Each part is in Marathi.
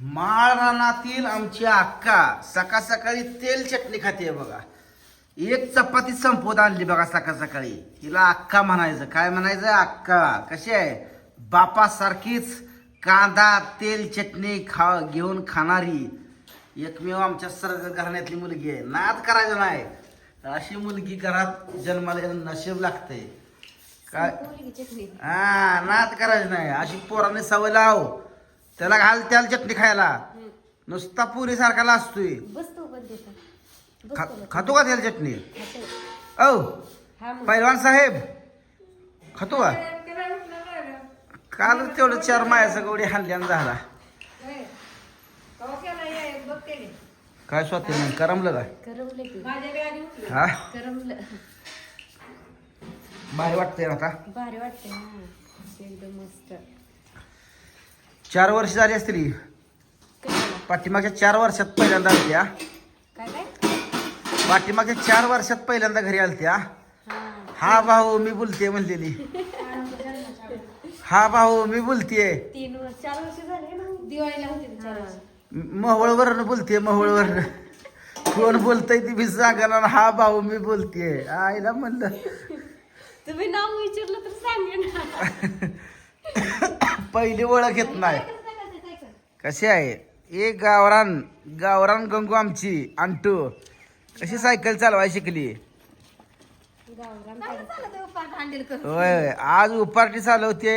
माळ रानातील आमची अक्का सकाळ सकाळी तेल चटणी खाते बघा. एक चपाती संपवत आणली बघा सकाळ सकाळी. तिला अक्का म्हणायचं. काय म्हणायचं? अक्का कशी आहे? बापासारखीच कांदा तेल चटणी खा घेऊन खाणारी. एकमेव आमच्या सर्ग घराण्यातली मुलगी आहे. नाद करायचं नाही. अशी मुलगी घरात जन्माला नशीब लागते काय? हा नाद करायचं नाही. अशी पोराने सवय लाव. त्याला घाल त्याला चटणी खायला. नुसता पुरी सारखा बसतो देतात खा- खातो का त्याला चटणी? खातो. औ हा मग. पैलवान साहेब खातो का? काल तेवढं चार मायाचा गवडी हाणल्यानं झाला. काय स्वतः नाही करमलं काय करमलं की? हा? करमलं. भारी वाटतंय आता? भारी वाटते हा एकदम मस्त. चार वर्ष झाली असतील? पाठीमागच्या चार वर्षात पहिल्यांदा आलती काय काय? पाठीमागच्या चार वर्षात पहिल्यांदा घरी आलती हा. हा भाऊ मी बोलते म्हणलेली. हा भाऊ मी बोलतेय. तीन वर्ष चार वर्ष झाले ना. दिवाळीला होते ना चार वर्ष. महवळवरनं बोलते महवळवरनं कोण बोलतय ती मी सांगा हा भाऊ मी बोलतेय. आईला म्हणलं. तुम्ही नाव विचारलं तर सांगेन. पहिली ओळख येत नाही. कशी आहे? ए गावरान गावरान गंगू आमची अंटू. कशी सायकल चालवाय शिकली? होय आज उपार्टी चालवते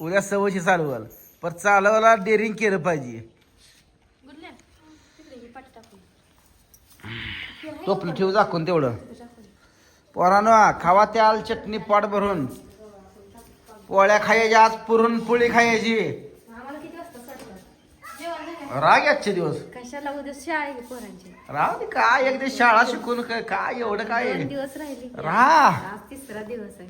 उद्या सवयची चालवल. पण चालवायला डेअरिंग केलं पाहिजे. टोपली ठेवू दाखवून तेवढं. पोरानो खावा त्याल चटणी पाट भरून. पोळ्या खायच्या आज पुरणपोळी खायची. आम्हाला किती वाजता सोडतात राग आजचे दिवस. कशाला उद्या शाळा आहे पोरांची? राव दे काय? एक दिवस शाळा शिकून काय काय एवढं काय? दोन? दिवस राहिले. राह आज तिसरा दिवस आहे.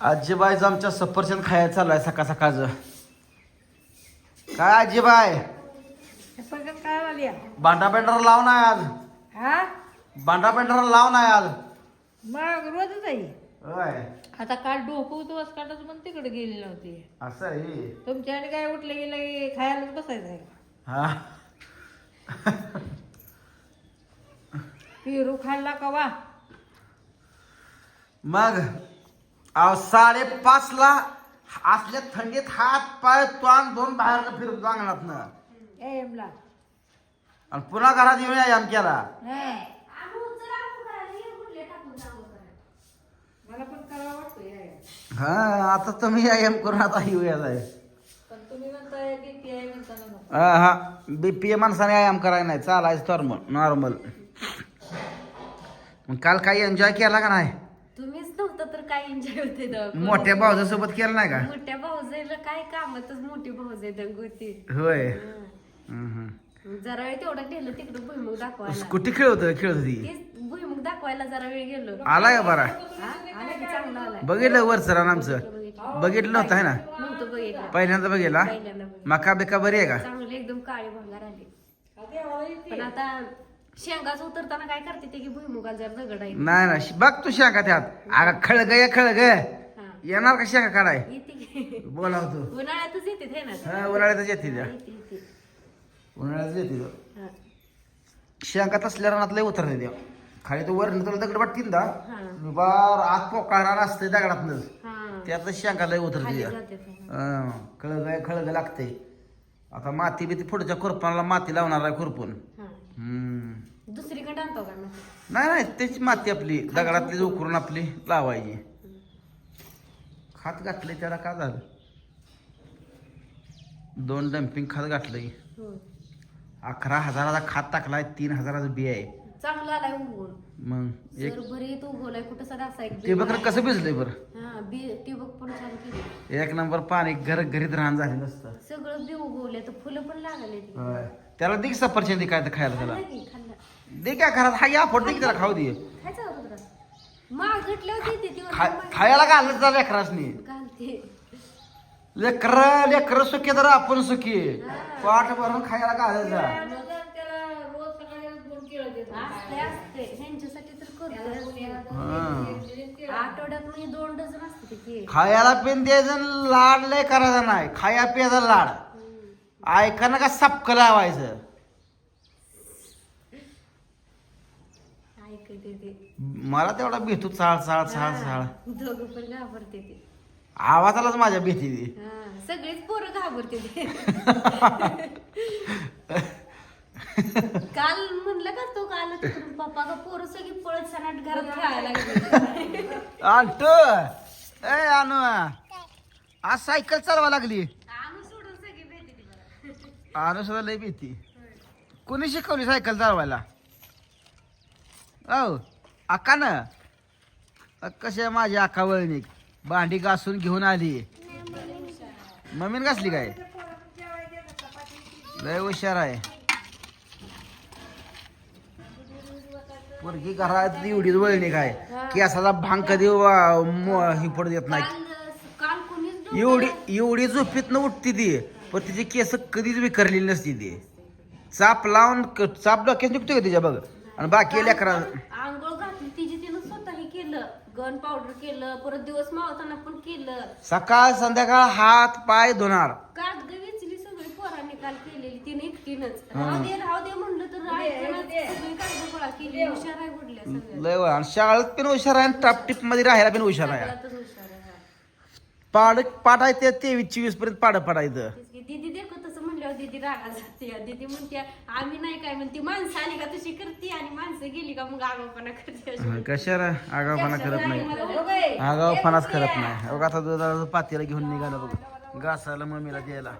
आजीबाईचं आमच्या सफरचंद खायला चालू आहे सकाळ सकाळचं. काय आजीबाई? काय आली पेंढरा लाव नाही आज हा? बांडा पेंढरा लाव नाही आज मग रोजच आहे. होय. आता काल डोकं होतं वासकाटाच पण तिकडे गेली नव्हती. असं आहे तुमच्या आणि काय उठलं गेलं की खायलाच बसायचं आहे हा. पेरू खाल्ला का वा? मग अहो साडेपाच ला असल्या थंडीत हात पाय तोंड दोन बाहेर फिरतो अंगणातनं. एमला. आणि पुन्हा घरात येऊन व्यायाम केला. मला पण करावं वाटतं या हा आता तुम्ही व्यायाम करून आता येऊया जाय पण तुम्ही म्हणताय की ती आहे म्हणताना नको. हा हा. बीपीए माणसाने व्यायाम करायला नाही. चालायचं नॉर्मल नॉर्मल मग काल काही एन्जॉय केला का नाही? तुम्हीच नव्हतं तर काय एन्जॉय होते तेव्हा? मोठ्या भाऊजासोबत केला नाही का? मोठ्या भाऊजाईला काय कामातच मोठी भाऊजाई होय. हम्म, हम्म. जरा वेळ तेवढा गेलो तिकडं भुईमुग दाखवायला स्कूटी खेळत खेळत होती? तेच भुईमुग दाखवायला जरा वेळ गेलो. आला का बरा? हा? आला की चांगला आलाय. बघितलं वरचं रान आमचं. बघितलं बघितलं नव्हतं आहे ना? नव्हतं बघितलं. पहिल्यांदा बघितला? पहिल्यांदा बघितलं. मका बिका बरी आहे का? चांगले एकदम काळे भंगार आले. पण आता शेंगाच उतरताना काय करते ते की भुईमुगाला जरा दगड आहे. नाही ना बघ तू शाखा त्यात. अगं खळग या खळग हा. येणार का शाखा काढाय? येते की. बोलावतो उन्हाळ्यातच येते हे ना? हा उन्हाळ्यातच येते त्या. येते. येते उन्हाळ्यातच येते त्या. हा. शेंगात असल्या रानात लय उतरते त्या खाली तो वरण तुला दगड वाटतील ना हा. बार आत पोकाळ रान असते दगडातनं हा त्यात शेंगा लय उतरते खाली त्या. जाते ते. हं, खळग खळग लागते आता माती बी पुढच्या खुरपणाला माती लावणार आहे खुरपून हा. हम्म. दुसरीकडे आणतो का मग? नाही नाही त्याची माती आपली दगडातली उकरून आपली लावायची खात घातलंय त्याला का झालं दोन डम्पिंग खात घातलंय हो. अकरा हजाराचा खात टाकलाय तीन हजाराचं बी आहे. चांगला आलाय उगवून मग एक सर बरी तो उगवलाय कुठं सर असा एक ते बकर कसं भिजलंय बरं? हा बी टिबक पण छान केली एक नंबर पाणी घर घरीत राहण झालेलं असतं सगळं बी उगवले तर फुलं पण लागले होय. त्याला दे की सफरचंदी काय तर खायला त्याला. खाल्लं दे काय घरात हा या फोड दे की त्याला खाऊ दे. खायचं मागटलं होती ती खा- खायला घालत जा लेकरासनी. घालते. लेकर लेकर सुखी तर आपण सुखी. पाठ भरून खायला की खायला पेन द्यायचं लाड लय करायचा नाही. खाया प्यायचा लाड. ऐकायला का सपक लावायचं? मला तेवढा भेटू चाळ चाळ चाळ चाळ पण घाबरते आवाजालाच माझ्या भीती हा, सगळेच पोरं घाबरते ते. काल म्हणलं का तो काल तिकडून पप्पा का पोरं सगळी पळत सनाट घरात खेळायला आणतो ए आणू आज सायकल चालवा लागली. आम्ही सोडून सगळी भेटते ती मला आणू सुद्धा लय भीती. कोणी शिकवली सायकल चालवायला? औ अक्का ना कशी आहे माझी अक्का वळणीक भांडी घासून घेऊन आली. मम्मीन घासली काय? लय हुशार आहे. पोरगी घरात एवढीच वळणी काय? केसाला भांग कधी वा- मो- हे पडू देत नाही. एवढी एवढी झोपेत न उठती ती पण तिची केस कधीच विखरलेली नसती ती. चाप लावून क- चाप डोक्यात निघतो का तिच्या बघ? आणि बाकी लेकरा आंघोळ घातली तिची तिनं स्वतःही केलं. गन पावडर केलं परत दिवस मावताना पण केलं. सकाळ संध्याकाळ हात पाय धुणार. कागद वेचली सगळी पोरांनी काल केलेली तिने एकटीनच राहू दे राहू दे म्हणलं तर ऐकूनच सगळी कागद गोळा केली हुशार आहे कुठल्या सगळ्या. लय. आणि शाळेत पण हुशार आहे आणि टाप टिपमध्ये राहायला पण हुशार आहे. सगळ्यातच हुशार आहे हा. पाड पाडायचं तेवीस चोवीसपर्यंत पाड पडायचं. तेच की दीदी दीदी रागा जाते. दीदी म्हणते आम्ही नाही काय म्हणते माणसं आली का तशी करते आणि माणसं गेली का मग आगाऊपणा करते अशी. कशाला आगावपणा करत नाही? आगावपणाच करत नाही? बघ आता दुधाचं पातेला घेऊन निघाला बघ. घासायला मम्मीला द्यायला.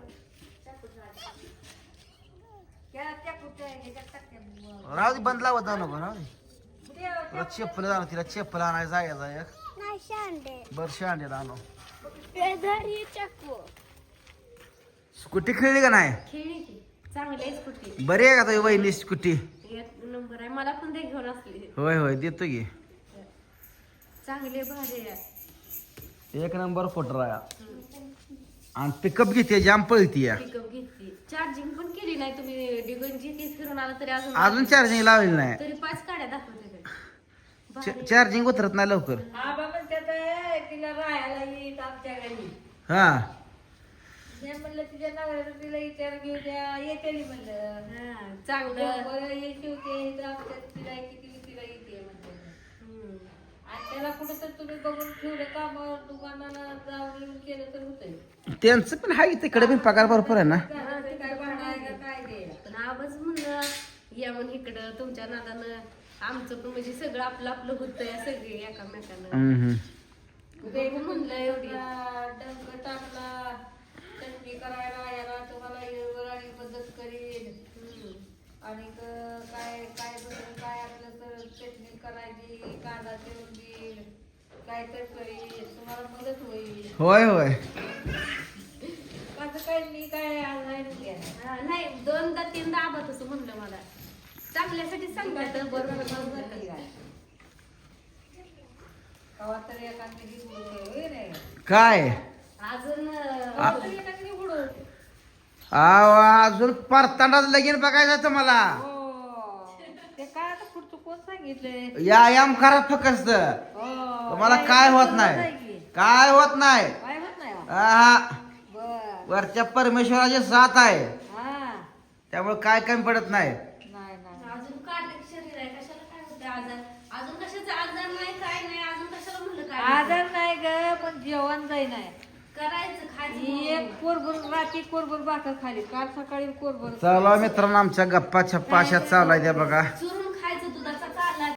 राहू दे बंद लावत जाऊ नको राहू दे. तुला चप्पल आणू तिला चप्पल आणायला जायचं एक बर शांडेला आणू. स्कूटी खेळली का नाही? खेळली की. चांगली आहे स्कूटी. बरी आहे का तुझी वहिनी स्कूटी? एक नंबर आहे. मला पण ते घेऊन असली. होय होय देतो की. चांगले भारी आहे. एक नंबर फोटो आहे. आणि पिकअप घेते जाम पळती या पिकअप घेतली चार्जिंग पण केली नाही तुम्ही. फिरून आला तरी अजून अजून चार्जिंग लावलेली नाही. तरी पाच काड्या दाखवते. चार्जिंग उतरत नाही लवकर. आबा म्हणतात "ए, तिला राहायला येईल आमच्या घरी. हा. मी म्हणलं तिच्या नवऱ्याला तिला विचार घेऊ द्या. येते म्हणलं. हा, चांगलं. बरं येते होते इथं आमच्या तिला किती तिला येते म्हणलं. हम्म. आणि त्याला कुठं तर तुम्ही बघून ठेवलं कामावर दुकानाला जाऊन येऊन केलं तर होतंय. त्यांचं पण हाय तिकडे पण पगार भरपूर आहे ना. घरात काय भांडाय का काय ते. पण आवाज म्हणलं या मग इकडं तुमच्या नादानं आमचं पण म्हणजे सगळं आपलं आपलं होतंय सगळे एकामेकानं. हम्म, हम्म. ते पण म्हणलं एवढी. डंक टाकला चटणी करायला याला तुम्हाला वराळी मदत करील हम्म. आणि क- काय काय बरं काय आपलं तर चटणी करायची कांदा चिरून देईल काय तर करील तुम्हाला मदत होईल होय होय. माझं काय मी काय नाही. हा, दोनदा तीनदा म्हणलं मला. चांगल्यासाठी सांगतात बरोबर बरोबर कवा तर एखादी निवडून ठेव, होय नाही काय? अजून तर एखादी आव, अजून परतांडाच लगीन बघायचं तुम्हाला हो. ते काय आता पुढचं कोण सांगितलंय? व्यायाम करा हो. तुम्हाला काय होत नाही. काय होत नाही. काय होत नाही हो. बर. वरच्या परमेश्वराची साथ आहे. हा. त्यामुळे काय कमी पडत नाही. नाही नाही. अजून काढलं शरीर आहे कशाला काय होते आजार? अजून कशाचा आजार नाही काय नाही अजून कशाला म्हणलं काय आजार नाही ग पण जेवण जाई नाही. करायचं ही खायचं एक कोरभर रात्री कोरभर भाकर खाली. काल सकाळी कोरभर चला मित्रांनो आमच्या गप्पा छप्पा अशा चालू आहे त्या बघा.